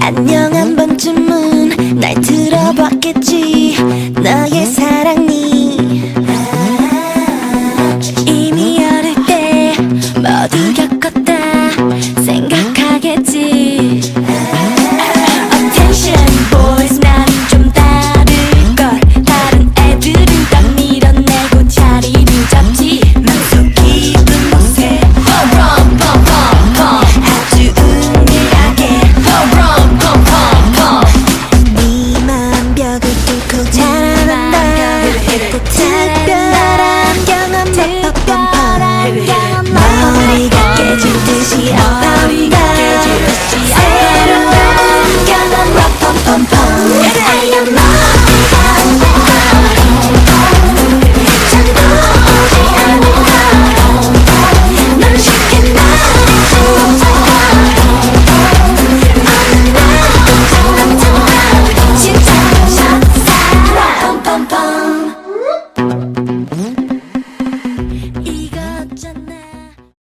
안녕 한 번쯤은 날 들어봤겠지. 너의 사랑이. 이미 어릴 때 모두 겪었다. 생각하겠지 뚫고 자라난다 또 특별한 경험 뻔뻔뻔